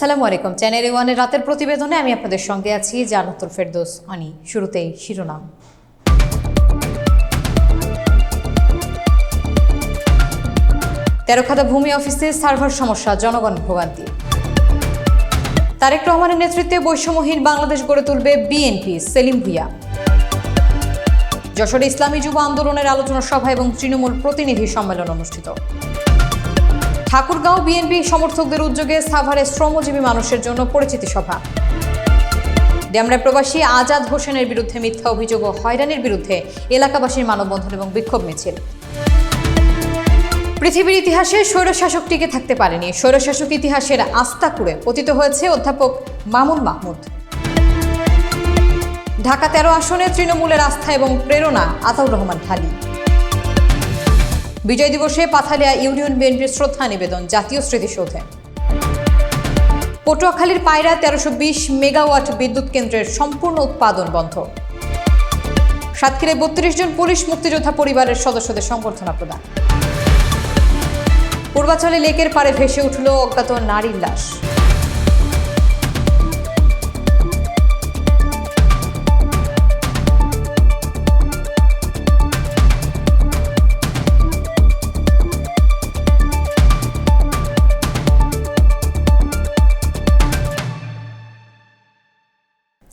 আসসালামু আলাইকুম। চ্যানেল ওয়ানের রাতের প্রতিবেদনে আমি আপনাদের সঙ্গে আছি জানাতুল ফেরদৌস অনি শুরুতেই শিরোনাম। তেরোখাদা ভূমি অফিসে সার্ভার সমস্যা, জনগণ ভোগান্তি। তারেক রহমানের নেতৃত্বে বৈষম্যহীন বাংলাদেশ গড়ে তুলবে বিএনপি, সেলিম ভুইয়া। যশোরে ইসলামী যুব আন্দোলনের আলোচনা সভা এবং তৃণমূল প্রতিনিধি সম্মেলন অনুষ্ঠিত। ঠাকুরগাঁও বিএনপি সমর্থকদের উদ্যোগে সাভারে শ্রমজীবী মানুষের জন্য পরিচিতি সভা। ডেমরা প্রবাসী আজাদ হোসেনের বিরুদ্ধে মিথ্যা অভিযোগ ও হয়রানির বিরুদ্ধে এলাকাবাসীর মানববন্ধন এবং বিক্ষোভ মিছিল। পৃথিবীর ইতিহাসে স্বৈরশাসক টিকে থাকতে পারেনি। স্বৈরশাসক ইতিহাসের আস্থা কুড়ে পতিত হয়েছে অধ্যাপক মামুন মাহমুদ। ঢাকা তেরো আসনে তৃণমূলের আস্থা এবং প্রেরণা আতাউর রহমান ঢালি বিজয় দিবসে পাথালিয়া ইউনিয়ন বিএনপির শ্রদ্ধা নিবেদন, জাতীয় স্মৃতিসৌধে। পটুয়াখালীর পায়রা তেরোশো বিশ মেগাওয়াট বিদ্যুৎ কেন্দ্রের সম্পূর্ণ উৎপাদন বন্ধ। সাতক্ষীরায় বত্রিশ জন পুলিশ মুক্তিযোদ্ধা পরিবারের সদস্যদের সংবর্ধনা প্রদান। পূর্বাচলে লেকের পাড়ে ভেসে উঠল অজ্ঞাত নারীর লাশ।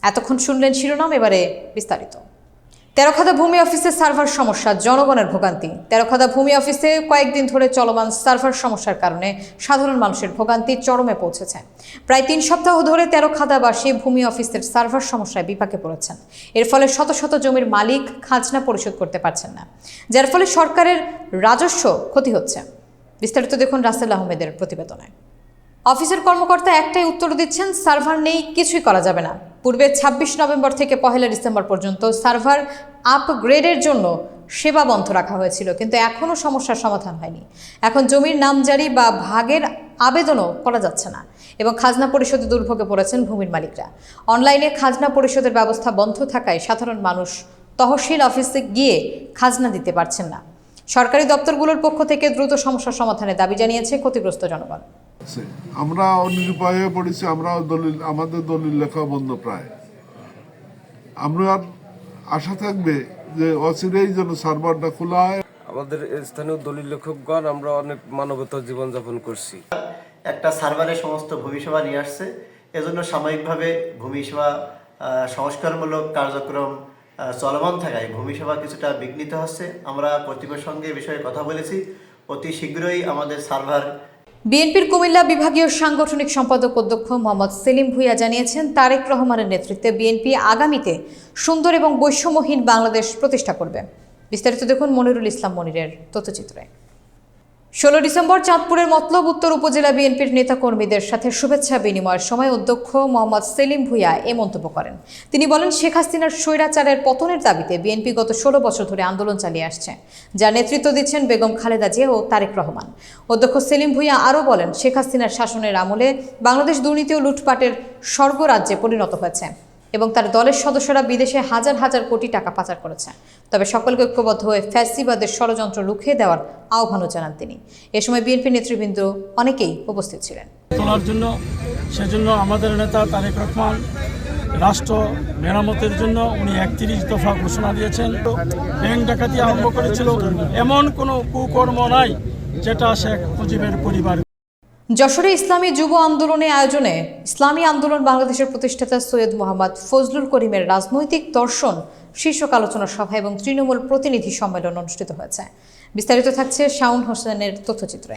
এতক্ষণ শুনলেন শিরোনাম, এবারে বিস্তারিত। তেরোখাদা ভূমি অফিসে সার্ভার সমস্যা, জনগণের ভোগান্তি। তেরোখাদা ভূমি অফিসে কয়েকদিন ধরে চলমান সার্ভার সমস্যার কারণে সাধারণ মানুষের ভোগান্তি চরমে পৌঁছেছে। প্রায় তিন সপ্তাহ ধরে তেরোখাদাবাসী ভূমি অফিসের সার্ভার সমস্যায় বিপাকে পড়েছেন। এর ফলে শত শত জমির মালিক খাজনা পরিশোধ করতে পারছেন না, যার ফলে সরকারের রাজস্ব ক্ষতি হচ্ছে। বিস্তারিত দেখুন রাসেল আহমেদের প্রতিবেদনে। অফিসের কর্মকর্তা একটাই উত্তর দিচ্ছেন, সার্ভার নেই, কিছুই করা যাবে না। পূর্বে ছাব্বিশ নভেম্বর থেকে পহেলা ডিসেম্বর পর্যন্ত সার্ভার আপগ্রেডের জন্য সেবা বন্ধ রাখা হয়েছিল, কিন্তু এখনও সমস্যার সমাধান হয়নি। এখন জমির নামজারি বা ভাগের আবেদনও করা যাচ্ছে না এবং খাজনা পরিশোধে দুর্ভোগে পড়েছেন ভূমির মালিকরা। অনলাইনে খাজনা পরিশোধের ব্যবস্থা বন্ধ থাকায় সাধারণ মানুষ তহসিল অফিসে গিয়ে খাজনা দিতে পারছেন না। সরকারি দপ্তরগুলোর পক্ষ থেকে দ্রুত সমস্যার সমাধানের দাবি জানিয়েছে ক্ষতিগ্রস্ত জনগণ। আমরা অনিরুপায় হয়ে পড়েছি আমরাও দলিল আমাদের দলিল লেখা বন্ধ প্রায়। আমরা আশা থাকবে যে অচিরেই যেন সার্ভারটা খোলা হয়। আমাদের স্থানীয় দলিল লেখকগণ আমরা অনেক মানবতা জীবনযাপন করছি। একটা সার্ভারে সমস্ত ভূমি সেবা নিয়ে আসছে এজন্য সাময়িকভাবে ভূমি সেবা আহ, সংস্কারমূলক কার্যক্রম চলমান থাকায় ভূমি সেবা কিছুটা বিঘ্নিত হচ্ছে। আমরা কর্তৃপক্ষের সঙ্গে বিষয়ে কথা বলেছি। অতি শীঘ্রই আমাদের সার্ভার বিএনপির কুমিল্লা বিভাগীয় সাংগঠনিক সম্পাদক অধ্যক্ষ মোহাম্মদ সেলিম ভুইয়া জানিয়েছেন, তারেক রহমানের নেতৃত্বে বিএনপি আগামীতে সুন্দর এবং বৈষম্যহীন বাংলাদেশ প্রতিষ্ঠা করবে। বিস্তারিত দেখুন মনিরুল ইসলাম মনিরের তথ্যচিত্রে। ষোলো ডিসেম্বর চাঁদপুরের মতলব উত্তর উপজেলা বিএনপির নেতাকর্মীদের সাথে শুভেচ্ছা বিনিময়ের সময় অধ্যক্ষ মোহাম্মদ সেলিম ভুইয়া এ মন্তব্য করেন। তিনি বলেন, শেখ হাসিনার স্বৈরাচারের পতনের দাবিতে বিএনপি গত ষোলো বছর ধরে আন্দোলন চালিয়ে আসছে, যার নেতৃত্ব দিচ্ছেন বেগম খালেদা জিয়া ও তারেক রহমান। অধ্যক্ষ সেলিম ভুইয়া আরও বলেন, শেখ হাসিনার শাসনের আমলে বাংলাদেশ দুর্নীতি ও লুটপাটের স্বর্গরাজ্যে পরিণত হয়েছে। এবং তার দলের সদস্যরা বিদেশে হাজার হাজার কোটি টাকা পাচার করেছে তবে সকলকে ঐক্যবদ্ধ হয়ে ফ্যাসিবাদের ষড়যন্ত্র রুখে দেওয়ার আহ্বানও জানান তিনি। এ সময় বিএনপি নেতৃবৃন্দ অনেকেই উপস্থিত ছিলেন। তোলার জন্য, সেজন্য আমাদের নেতা তারেক রহমান রাষ্ট্র মেরামতের জন্য উনি একত্রিশ দফা ঘোষণা দিয়েছেন। ব্যাংক ডাকাতি আরম্ভ করেছিল। এমন কোনো কুকর্ম নাই যেটা শেখ মুজিবের পরিবার যশোরে ইসলামী যুব আন্দোলনে আয়োজনে ইসলামী আন্দোলন বাংলাদেশের প্রতিষ্ঠাতা সৈয়দ মোহাম্মদ ফজলুল করিমের রাজনৈতিক দর্শন শীর্ষক আলোচনা সভা এবং তৃণমূল প্রতিনিধি সম্মেলন অনুষ্ঠিত হয়েছে। বিস্তারিত থাকছে শাউন হোসেনের তথ্যচিত্রে।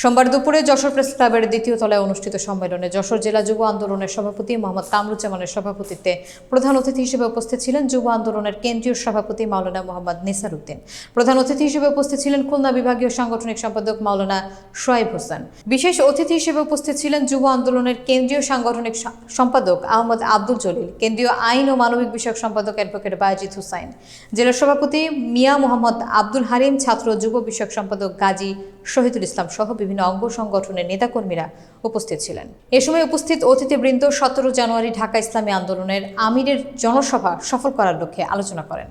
সোমবার দুপুরে যশোর প্রেস ক্লাবের দ্বিতীয় তলায় অনুষ্ঠিত সম্মেলনে যশোর জেলা যুব আন্দোলনের সভাপতি মোহাম্মদ কামরুজ্জামানের সভাপতিত্বে প্রধান অতিথি হিসেবে উপস্থিত ছিলেন যুব আন্দোলনের কেন্দ্রীয় সভাপতি মাওলানা মোহাম্মদ নিসার উদ্দিন। প্রধান অতিথি হিসেবে উপস্থিত ছিলেন খুলনা বিভাগীয় সাংগঠনিক সম্পাদক মাওলানা সোয়াইব হোসেন। বিশেষ অতিথি হিসেবে উপস্থিত ছিলেন যুব আন্দোলনের কেন্দ্রীয় সাংগঠনিক সম্পাদক আহমদ আব্দুল জলিল, কেন্দ্রীয় আইন ও মানবিক বিষয়ক সম্পাদক অ্যাডভোকেট বায়াজিদ হুসাইন, জেলা সভাপতি মিয়া মোহাম্মদ আব্দুল হারিম, ছাত্র যুব বিষয়ক সম্পাদক গাজী শহীদুল ইসলাম সহ বিভিন্ন অঙ্গ সংগঠনের নেতাকর্মীরা উপস্থিত ছিলেন। এ সময় উপস্থিত অতিথিবৃন্দ সতেরো জানুয়ারি ঢাকা ইসলামী আন্দোলনের আমিরের জনসভা সফল করার লক্ষ্যে আলোচনা করেন।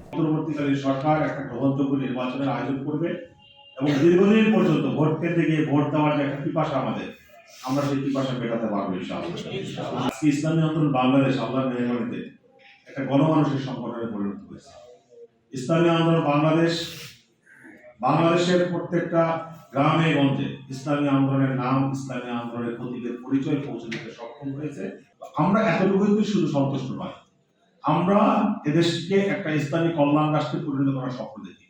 এবং দীর্ঘদিন পর্যন্ত ভোট কেন্দ্রে গিয়ে ভোট দেওয়ার যে একটা পিপাসা আমাদের, আমরা সেই পিপাসা মেটাতে পারব ইসলামী আন্দোলন বাংলাদেশ, আল্লাহ একটা গণমানুষের সংগঠনে পরিণত হয়েছে। ইসলামী আন্দোলন বাংলাদেশ বাংলাদেশের প্রত্যেকটা গ্রামে গঞ্জে ইসলামী আন্দোলনের নাম, ইসলামী আন্দোলনের প্রতীকের পরিচয় পৌঁছে দিতে সক্ষম হয়েছে। আমরা এতটুকুই শুধু সন্তুষ্ট নয়। আমরা এদেশকে একটা ইসলামী কল্যাণ রাষ্ট্রে পরিণত করার স্বপ্ন দেখি।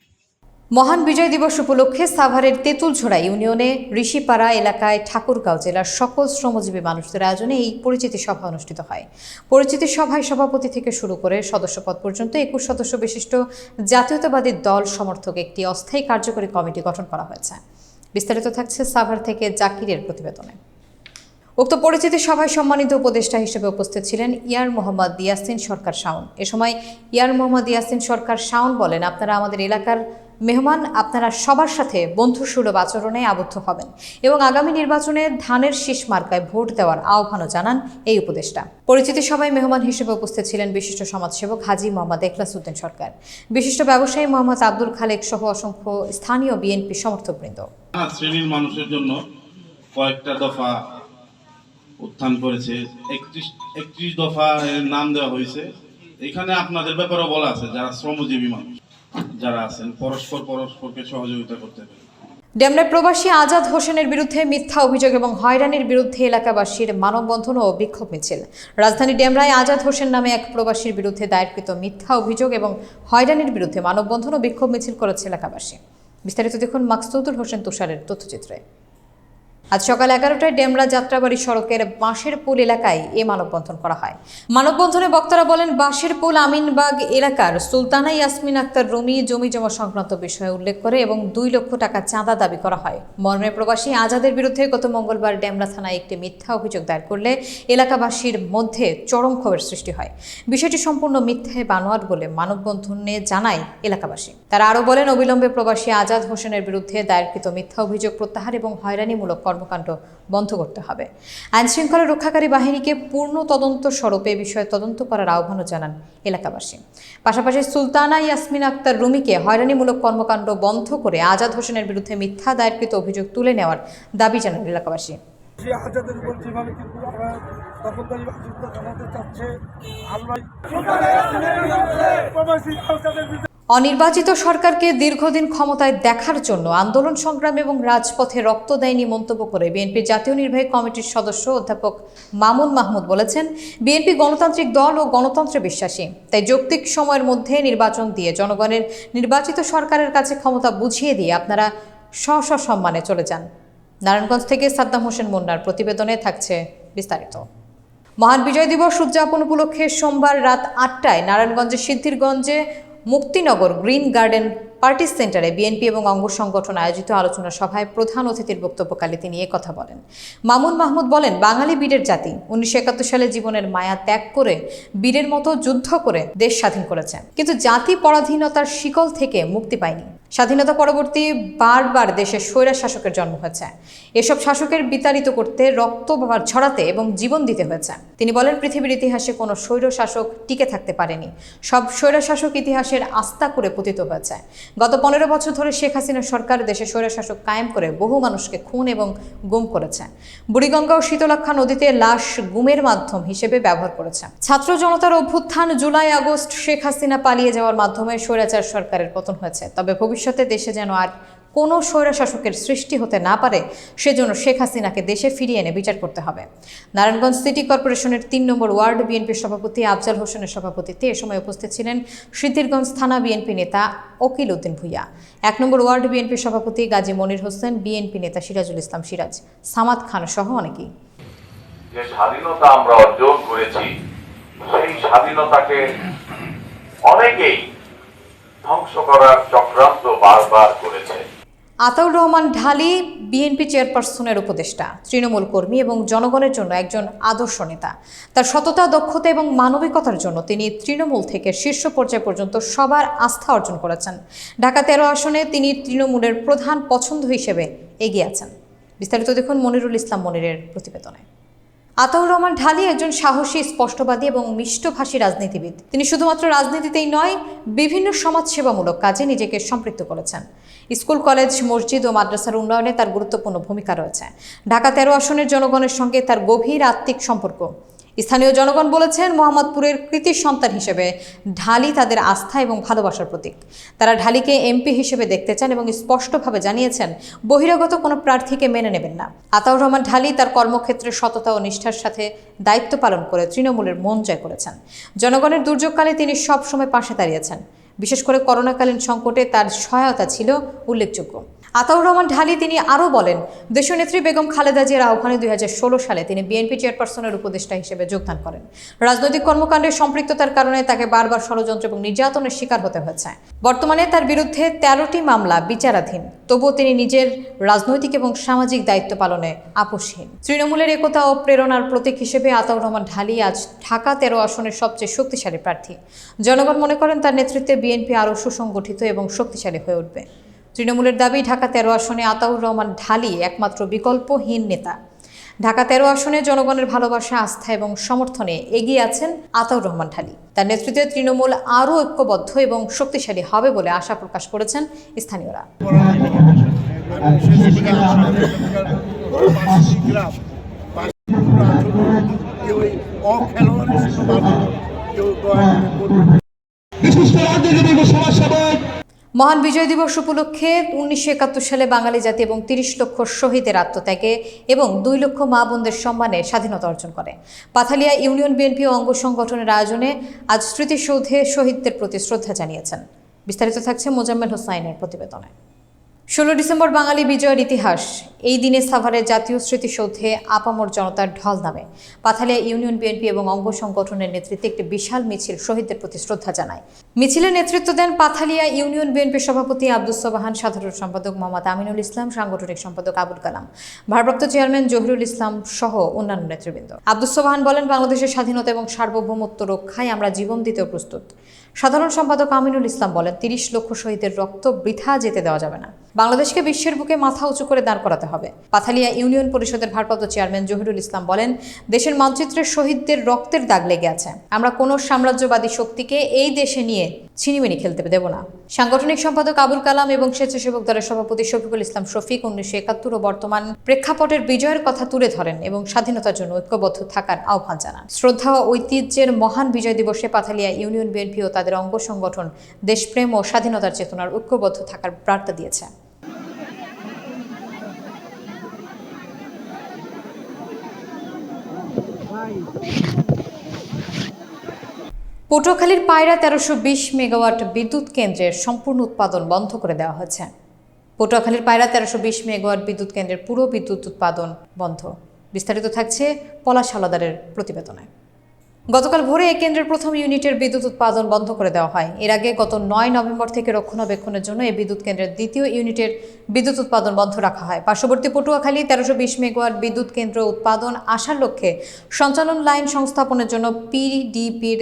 মহান বিজয় দিবস উপলক্ষে সাভারের তেঁতুলঝোড়া ইউনিয়নে ঋষিপাড়া এলাকায় ঠাকুরগাঁও জেলার সকল শ্রমজীবী মানুষদের আয়োজনে এই পরিচিতি সভা অনুষ্ঠিত হয়। পরিচিতি সভায় সভাপতি থেকে শুরু করে সদস্যপদ পর্যন্ত একুশ সদস্য বিশিষ্ট জাতীয়তাবাদী দল সমর্থক একটি অস্থায়ী কার্যকরী কমিটি গঠন করা হয়েছে। বিস্তারিত থাকছে সাভার থেকে জাকিরের প্রতিবেদনে। উক্ত পরিচিতি সভায় সম্মানিত উপদেষ্টা হিসেবে উপস্থিত ছিলেন ইয়ার মোহাম্মদ ইয়াসিন সরকার শাওন। এ সময় ইয়ার মোহাম্মদ ইয়াসিন সরকার শাওন বলেন, আপনারা আমাদের এলাকার মেহমান, আপনারা সবার সাথে বন্ধুসুলভ আচরণে আবদ্ধ হবেন এবং আগামী নির্বাচনে ধানের শীষ মার্কায় ভোট দেওয়ার আহ্বানও জানান এই উপদেষ্টা। পরিচিতি সভায় মেহমান হিসেবে উপস্থিত ছিলেন বিশিষ্ট সমাজসেবক হাজি মোহাম্মদ এখলাস উদ্দিন সরকার, বিশিষ্ট ব্যবসায়ী মোহাম্মদ আব্দুল খালেক সহ অসংখ্য স্থানীয় বিএনপি সমর্থকবৃন্দ। শ্রেণির মানুষের জন্য কয়েকটা দফা উত্থান করেছে, একত্রিশ একত্রিশ দফা নাম দেওয়া হয়েছে। এখানে আপনাদের ব্যাপারেও বলা আছে, যারা শ্রমজীবী মানুষ। যারা আছেন, পরস্পর পরস্পরকে সহযোগিতা করতে পারে ডেমরায় প্রবাসী আজাদ হোসেনের বিরুদ্ধে মিথ্যা অভিযোগ এবং হয়রানির বিরুদ্ধে এলাকাবাসীর মানববন্ধন ও বিক্ষোভ মিছিল। রাজধানী ডেমরায় আজাদ হোসেন নামে এক প্রবাসীর বিরুদ্ধে দায়েরকৃত মিথ্যা অভিযোগ এবং হয়রানির বিরুদ্ধে মানববন্ধন ও বিক্ষোভ মিছিল করেছে এলাকাবাসী। বিস্তারিত দেখুন মাকসুদুল হোসেন তুষারের তথ্যচিত্রে। আজ সকাল এগারোটায় ডেমরা যাত্রাবাড়ি সড়কের বাঁশের পুল এলাকায় এ মানববন্ধন করা হয়। মানববন্ধনে বক্তারা বলেন বাঁশের পুল আমিনবাগ এলাকার সুলতানা ইয়াসমিন আক্তার রুমি জমি জমা সংক্রান্ত বিষয়ে উল্লেখ করে এবং দুই লক্ষ টাকা চাঁদা দাবি করা হয়। মর্মে প্রবাসী আজাদের বিরুদ্ধে গত মঙ্গলবার ডেমরা থানায় একটি মিথ্যা অভিযোগ দায়ের করলে এলাকাবাসীর মধ্যে চরম ক্ষোভের সৃষ্টি হয়। বিষয়টি সম্পূর্ণ মিথ্যায় বানোয়াট বলে মানববন্ধনে জানায় এলাকাবাসী। তারা আরও বলেন, অবিলম্বে প্রবাসী আজাদ হোসেনের বিরুদ্ধে দায়েরকৃত মিথ্যা অভিযোগ প্রত্যাহার এবং হয়রানিমূলক কর্মকাণ্ড বন্ধ করতে হবে। আইন শৃঙ্খলা রক্ষাকারী বাহিনীকে পূর্ণ তদন্ত স্বরূপে বিষয়ে তদন্ত করার আহ্বানও জানান এলাকাবাসী। পাশাপাশি সুলতানা ইয়াসমিন আক্তার রুমিকে হয়রানিমূলক কর্মকাণ্ড বন্ধ করে আজাদ হোসেনের বিরুদ্ধে মিথ্যা দায়েরকৃত অভিযোগ তুলে নেওয়ার দাবি জানান এলাকাবাসী। সে আজাদের উপর যেভাবে কিন্তু আমরা দখলদারি বাসিন্দা চাচ্ছে আল্লাহ প্রবাসী আজাদের অনির্বাচিত সরকারকে দীর্ঘদিন ক্ষমতায় দেখার জন্য আন্দোলন সংগ্রাম এবং রাজপথে রক্ত দেয়নি মন্তব্য করে বিএনপির জাতীয় নির্বাহী কমিটির সদস্য অধ্যাপক মামুন মাহমুদ বলেছেন, বিএনপি গণতান্ত্রিক দল ও গণতন্ত্রে বিশ্বাসী, তাই যৌক্তিক সময়ের মধ্যে নির্বাচন দিয়ে জনগণের নির্বাচিত সরকারের কাছে ক্ষমতা বুঝিয়ে দিয়ে আপনারা স্ব সম্মানে চলে যান। নারায়ণগঞ্জ থেকে সাদ্দাম হোসেন মুন্নার প্রতিবেদনে থাকছে বিস্তারিত। মহান বিজয় দিবস উদযাপন উপলক্ষে সোমবার রাত আটটায় নারায়ণগঞ্জের সিদ্ধিরগঞ্জে মুক্তিনগর গ্রিন গার্ডেন পার্টি সেন্টারে বিএনপি এবং অঙ্গ সংগঠন আয়োজিত আলোচনা সভায় প্রধান অতিথির বক্তব্যকালে তিনি কথা বলেন। মামুন মাহমুদ বলেন, বাঙালি বীরের জাতি। উনিশশো একাত্তর সালে জীবনের মায়া ত্যাগ করে, বীরের মতো যুদ্ধ করে দেশ স্বাধীন করেছেন। কিন্তু জাতি পরাধীনতার শিকল থেকে মুক্তি পায়নি। স্বাধীনতা পরবর্তী বারবার দেশে স্বৈরা শাসকের জন্ম হয়েছে। এসব শাসকের বিতাড়িত করতে রক্ত ছড়াতে এবং জীবন দিতে হয়েছে। তিনি বলেন, পৃথিবীর ইতিহাসে কোনো স্বৈর শাসক টিকে থাকতে পারেনি। সব স্বৈরা শাসক ইতিহাসের আস্থা করে পতিত হয়েছে। গত পনেরো বছর ধরে শেখ হাসিনার সরকার দেশে স্বৈরা শাসক কায়েম করে বহু মানুষকে খুন এবং গুম করেছে। বুড়িগঙ্গা ও শীতলক্ষা নদীতে লাশ গুমের মাধ্যম হিসেবে ব্যবহার করেছে। ছাত্র জনতার অভ্যুত্থান জুলাই, আগস্ট শেখ হাসিনা পালিয়ে যাওয়ার মাধ্যমে স্বৈরাচার সরকারের পতন হয়েছে। তবে ভবিষ্যতে দেশে যেন আর কোনো স্বৈরাশাসকের সৃষ্টি হতে না পারে, সেজন্য শেখ হাসিনাকে দেশে ফিরিয়ে এনে বিচার করতে হবে। নারায়ণগঞ্জ সিটি কর্পোরেশনের তিন নম্বর ওয়ার্ড বিএনপির সভাপতি আফজাল হোসেনের সভাপতিত্বে এ সময় উপস্থিত ছিলেন সিদ্ধিরগঞ্জ থানা বিএনপি নেতা অকিল উদ্দিন ভুইয়া। এক নম্বর ওয়ার্ড বিএনপির সভাপতি গাজী মনির হোসেন, বিএনপি নেতা সিরাজুল ইসলাম সিরাজ, সামাদ খান সহ অনেকেই। যে স্বাধীনতা আমরা অর্জন করেছি, সেই স্বাধীনতাকে অনেকেই ধ্বংস করার চক্রান্ত বারবার করেছে। আতাউর রহমান ঢালি, বিএনপি চেয়ারপারসনের উপদেষ্টা, তৃণমূল কর্মী এবং জনগণের জন্য একজন আদর্শ নেতা। তার সততা, দক্ষতা এবং মানবিকতার জন্য তিনি তৃণমূল থেকে শীর্ষ পর্যায় পর্যন্ত সবার আস্থা অর্জন করেছেন। ঢাকা তেরো আসনে তিনি তৃণমূলের প্রধান পছন্দ হিসেবে এগিয়ে আছেন। বিস্তারিত দেখুন মনিরুল ইসলাম মনিরের প্রতিবেদনে। আতাউর রহমান ঢালি একজন সাহসী, স্পষ্টবাদী এবং মিষ্টভাষী রাজনীতিবিদ। তিনি শুধুমাত্র রাজনীতিতেই নয়, বিভিন্ন সমাজসেবামূলক কাজে নিজেকে সম্পৃক্ত করেছেন। স্কুল, কলেজ, মসজিদ ও মাদ্রাসার উন্নয়নে তার গুরুত্বপূর্ণ ভূমিকা রয়েছে। ঢাকা তেরো আসনের জনগণের সঙ্গে তার গভীর আত্মিক সম্পর্ক। স্থানীয় জনগণ বলেছেন, মোহাম্মদপুরের কৃতি সন্তান হিসেবে ঢালি তাদের আস্থা এবং ভালোবাসার প্রতীক। তারা ঢালিকে এমপি হিসেবে দেখতে চান এবং স্পষ্টভাবে জানিয়েছেন, বহিরাগত কোনো প্রার্থীকে মেনে নেবেন না। আতাউর রহমান ঢালি তার কর্মক্ষেত্রে সততা ও নিষ্ঠার সাথে দায়িত্ব পালন করে তৃণমূলের মন জয় করেছেন। জনগণের দুর্যোগকালে তিনি সবসময় পাশে দাঁড়িয়েছেন। বিশেষ করে করোনাকালীন সংকটে তার সহায়তা ছিল উল্লেখযোগ্য। আতাউর রহমান ঢালি তিনি আরও বলেন, দেশনেত্রী বেগম খালেদা জিয়ার আহ্বানে দুই হাজার ষোলো সালে তিনি বিএনপি চেয়ারপারসনের উপদেষ্টা হিসেবে যোগদান করেন। রাজনৈতিক কর্মকাণ্ডে সম্পৃক্ততার কারণে তাকে বারবার ষড়যন্ত্র এবং নির্যাতনের শিকার হতে হয়েছে। বর্তমানে তার বিরুদ্ধে তেরোটি মামলা বিচারাধীন, তবুও তিনি নিজের রাজনৈতিক এবং সামাজিক দায়িত্ব পালনে আপোষহীন। তৃণমূলের একতা ও প্রেরণার প্রতীক হিসেবে আতাউর রহমান ঢালি আজ ঢাকা তেরো আসনের সবচেয়ে শক্তিশালী প্রার্থী। জনগণ মনে করেন তার নেতৃত্বে বিএনপি আরও সুসংগঠিত এবং শক্তিশালী হয়ে উঠবে। তৃণমূলের দাবি, ঢাকা তেরো আসনে আতাউর রহমান ঢালি একমাত্র বিকল্পহীন নেতা। ঢাকা তেরো আসনে জনগণের ভালোবাসা, আস্থা এবং সমর্থনে এগিয়ে আছেন আতাউর রহমান ঢালি। তার নেতৃত্বে তৃণমূল আরও ঐক্যবদ্ধ এবং শক্তিশালী হবে বলে আশা প্রকাশ করেছেন স্থানীয়রা। কেউ দয়া করে মহান বিজয় দিবস উপলক্ষে উনিশশো একাত্তর সালে বাঙালি জাতি এবং তিরিশ লক্ষ শহীদের আত্মত্যাগে এবং দুই লক্ষ মা বোনদের সম্মানে স্বাধীনতা অর্জন করে। পাথালিয়া ইউনিয়ন বিএনপি অঙ্গ সংগঠনের আয়োজনে আজ স্মৃতিসৌধে শহীদদের প্রতি শ্রদ্ধা জানিয়েছেন। বিস্তারিত থাকছে মোজাম্মেল হোসাইনের প্রতিবেদনে। ষোলো ডিসেম্বর বাঙালি বিজয়ের ইতিহাস। এই দিনে সাভারের জাতীয় স্মৃতিসৌধে আপামর জনতার ঢল নামে। পাথালিয়া ইউনিয়ন বিএনপি এবং অঙ্গ সংগঠনের নেতৃত্বে একটি বিশাল মিছিল শহীদদের প্রতি শ্রদ্ধা জানায়। মিছিলের নেতৃত্ব দেন পাথালিয়া ইউনিয়ন বিএনপির সভাপতি আব্দুস সোবাহান সাধারণ সম্পাদক মোহাম্মদ আমিনুল ইসলাম, সাংগঠনিক সম্পাদক আবুল কালাম, ভারপ্রাপ্ত চেয়ারম্যান জহিরুল ইসলাম সহ অন্যান্য নেতৃবৃন্দ। আব্দুস সোবাহান বলেন, বাংলাদেশের স্বাধীনতা এবং সার্বভৌমত্ব রক্ষায় আমরা জীবন দিতেও প্রস্তুত। সাধারণ সম্পাদক আমিনুল ইসলাম বলেন, তিরিশ লক্ষ শহীদের রক্ত বৃথা যেতে দেওয়া যাবে না। বাংলাদেশকে বিশ্বের বুকে মাথা উঁচু করে দাঁড় করাতে হবে। পাথালিয়া ইউনিয়ন পরিষদের ভারপ্রাপ্ত চেয়ারম্যান জহিরুল ইসলাম বলেন, দেশের মানচিত্রে শহীদদের রক্তের দাগ লেগে আছে। আমরা কোনো সাম্রাজ্যবাদী শক্তিকে এই দেশে নিয়ে ছিনিমিনি খেলতে দেব না। সাংগঠনিক সম্পাদক আবুল কালাম এবং স্বেচ্ছাসেবক দলের সভাপতি শফিকুল ইসলাম শফিক উনিশশো একাত্তর ও বর্তমান প্রেক্ষাপটের বিজয়ের কথা তুলে ধরেন এবং স্বাধীনতার জন্য ঐক্যবদ্ধ থাকার আহ্বান জানান। শ্রদ্ধা ও ঐতিহ্যের মহান বিজয় দিবসে পাথালিয়া ইউনিয়ন বিএনপি ও তাদের অঙ্গ সংগঠন দেশপ্রেম ও স্বাধীনতার চেতনার ঐক্যবদ্ধ থাকার বার্তা দিয়েছে। পটুয়াখালীর পায়রা তেরোশো বিশ মেগাওয়াট বিদ্যুৎ কেন্দ্রের সম্পূর্ণ উৎপাদন বন্ধ করে দেওয়া হয়েছে। পটুয়াখালীর পায়রা তেরোশো বিশ মেগাওয়াট বিদ্যুৎ কেন্দ্রের পুরো বিদ্যুৎ উৎপাদন বন্ধ। বিস্তারিত থাকছে পলাশ হালাদারের প্রতিবেদনে। গতকাল ভোরে এই কেন্দ্রের প্রথম ইউনিটের বিদ্যুৎ উৎপাদন বন্ধ করে দেওয়া হয়। এর আগে গত নয় নভেম্বর থেকে রক্ষণাবেক্ষণের জন্য এই বিদ্যুৎ কেন্দ্রের দ্বিতীয় ইউনিটের বিদ্যুৎ উৎপাদন বন্ধ রাখা হয়। পার্শ্ববর্তী পটুয়াখালী তেরোশো বিশ মেগাওয়াট বিদ্যুৎ কেন্দ্র উৎপাদন আসার লক্ষ্যে সঞ্চালন লাইন সংস্থাপনের জন্য পিডিপির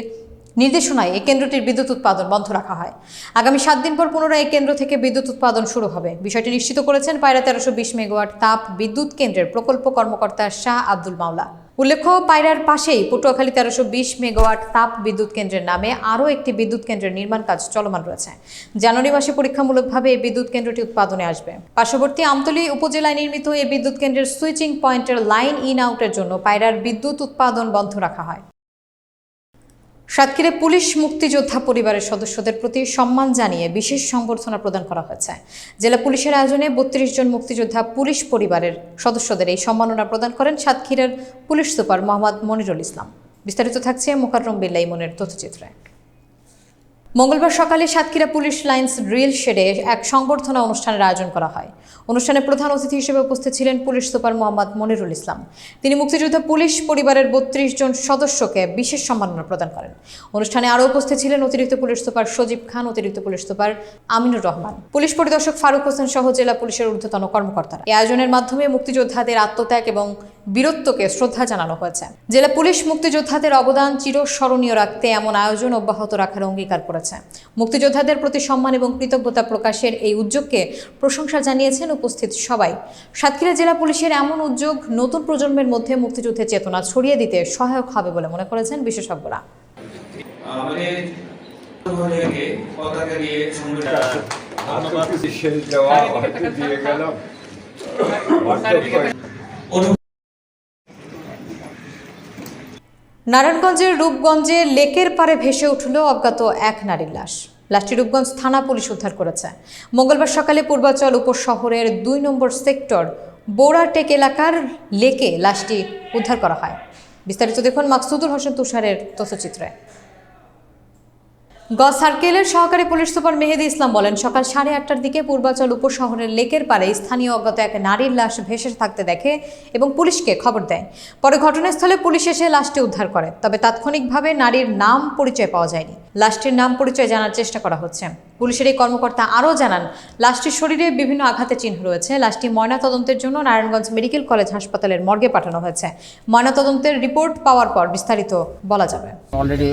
নির্দেশনায় এই কেন্দ্রটির বিদ্যুৎ উৎপাদন বন্ধ রাখা হয়। আগামী সাত দিন পর পুনরায় এই কেন্দ্র থেকে বিদ্যুৎ উৎপাদন শুরু হবে। বিষয়টি নিশ্চিত করেছেন পায়রা তেরোশো বিশ মেগাওয়াট তাপ বিদ্যুৎ কেন্দ্রের প্রকল্প কর্মকর্তা শাহ আব্দুল মাওলা। উল্লেখ্য, পায়রার পাশেই পটুয়াখালী তেরোশো বিশ মেগাওয়াট তাপ বিদ্যুৎ কেন্দ্রের নামে আরও একটি বিদ্যুৎ কেন্দ্রের নির্মাণ কাজ চলমান রয়েছে। জানুয়ারি মাসে পরীক্ষামূলকভাবে এই বিদ্যুৎ কেন্দ্রটি উৎপাদনে আসবে। পার্শ্ববর্তী আমতলী উপজেলায় নির্মিত এই বিদ্যুৎ কেন্দ্রের সুইচিং পয়েন্টের লাইন ইন আউটের জন্য পায়রার বিদ্যুৎ উৎপাদন বন্ধ রাখা হয়। সাতক্ষীরে পুলিশ মুক্তিযোদ্ধা পরিবারের সদস্যদের প্রতি সম্মান জানিয়ে বিশেষ সংবর্ধনা প্রদান করা হয়েছে। জেলা পুলিশের আয়োজনে বত্রিশ জন মুক্তিযোদ্ধা পুলিশ পরিবারের সদস্যদের এই সম্মাননা প্রদান করেন সাতক্ষীরের পুলিশ সুপার মোহাম্মদ মনিরুল ইসলাম। বিস্তারিত থাকছে মোকাররম বিল্লা ইমনের তথ্যচিত্রে। মঙ্গলবার সকালে সাতক্ষীরা পুলিশ লাইন্স ড্রিল শেডে এক সংবর্ধনা অনুষ্ঠানের আয়োজন করা হয়। অনুষ্ঠানে প্রধান অতিথি হিসেবে উপস্থিত ছিলেন পুলিশ সুপার মোহাম্মদ মনিরুল ইসলাম। তিনি মুক্তিযোদ্ধা পুলিশ পরিবারের বত্রিশ জন সদস্যকে বিশেষ সম্মাননা প্রদান করেন। অনুষ্ঠানে আরও উপস্থিত ছিলেন অতিরিক্ত পুলিশ সুপার সজীব খান, অতিরিক্ত police super Aminur Rahman. Police পরিদর্শক ফারুক হোসেন সহ জেলা পুলিশের ঊর্ধ্বতন কর্মকর্তারা। এই আয়োজনের মাধ্যমে মুক্তিযোদ্ধাদের আত্মত্যাগ এবং বীরত্বকে শ্রদ্ধা জানানো হয়েছে। জেলা পুলিশ মুক্তিযোদ্ধাদের অবদান চিরস্মরণীয় রাখতে এমন আয়োজন অব্যাহত রাখার অঙ্গীকার করেছে করেছে। মুক্তিযোদ্ধাদের প্রতি সম্মান এবং কৃতজ্ঞতা প্রকাশের এই উদ্যোগকে প্রশংসা জানিয়েছেন উপস্থিত সবাই। সাতক্ষীরা জেলা পুলিশের এমন উদ্যোগ নতুন প্রজন্মের মধ্যে মুক্তিযুদ্ধের চেতনা ছড়িয়ে দিতে সহায়ক হবে বলে মনে করেছেন বিশেষজ্ঞরা। আমাদের পতাকা দিয়ে সংগঠন নারায়ণগঞ্জের রূপগঞ্জে লেকের পারে ভেসে উঠল অজ্ঞাত এক নারীর লাশ। লাশটি রূপগঞ্জ থানা পুলিশ উদ্ধার করেছে। মঙ্গলবার সকালে পূর্বাচল উপশহরের দুই নম্বর সেক্টর বোড়াটেক এলাকার লেকে লাশটি উদ্ধার করা হয়। বিস্তারিত দেখুন মাকসুদুল হোসেন তুষারের তথ্যচিত্রে। গ সার্কেলের সহকারী পুলিশ সুপার মেহেদি ইসলাম বলেন, সকাল সাড়ে আটটার দিকে পূর্বাচল উপশহরের লেকের পাড়ে স্থানীয় অজ্ঞাত এক নারীর লাশ ভেসে থাকতে দেখে এবং পুলিশকে খবর দেয়। পরে ঘটনাস্থলে পুলিশ এসে লাশটি উদ্ধার করে, তবে তাৎক্ষণিকভাবে নারীর নাম পরিচয় পাওয়া যায়নি। লাশটির নাম পরিচয় জানার চেষ্টা করা হচ্ছে। পুলিশের এই কর্মকর্তা আরও জানান লাশটির শরীরে বিভিন্ন আঘাতের চিহ্ন রয়েছে। লাশটি ময়নাতদন্তের জন্য নারায়ণগঞ্জ মেডিকেল কলেজ হাসপাতালের মর্গে পাঠানো হয়েছে। ময়নাতদন্তের রিপোর্ট পাওয়ার পর বিস্তারিত বলা যাবে। অলরেডি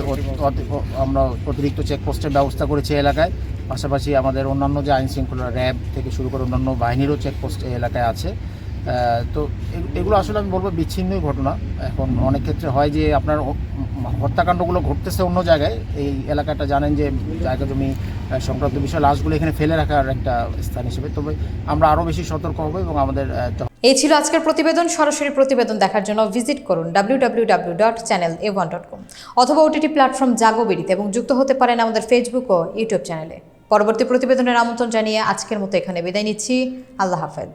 আমরা অতিরিক্ত চেকপোস্টের ব্যবস্থা করেছি এলাকায়। পাশাপাশি আমাদের অন্যান্য যে আইন শৃঙ্খলা র্যাব থেকে শুরু করে অন্যান্য বাহিনীরও চেকপোস্ট এলাকায় আছে। তো এগুলো আসলে আমি বলব বিচ্ছিন্নই ঘটনা। এখন অনেক ক্ষেত্রে হয় যে আপনার হত্যাকাণ্ডগুলো ঘটতেছে অন্য জায়গায়। এই এলাকাটা জানেন যে জায়গা জমি সংক্রান্ত বিষয় লাশগুলো এখানে ফেলে রাখার একটা স্থান হিসেবে। তবে আমরা আরও বেশি সতর্ক হব এবং আমাদের এই ছিল আজকের প্রতিবেদন। সরাসরি প্রতিবেদন দেখার জন্য ভিজিট করুন W W W dot channel A one dot com অথবা ওটিটি প্ল্যাটফর্ম জাগোবেরিতে এবং যুক্ত হতে পারেন আমাদের ফেসবুক ও ইউটিউব চ্যানেলে। পরবর্তী প্রতিবেদনের আমন্ত্রণ জানিয়ে আজকের মতো এখানে বিদায় নিচ্ছি। আল্লাহ হাফেজ।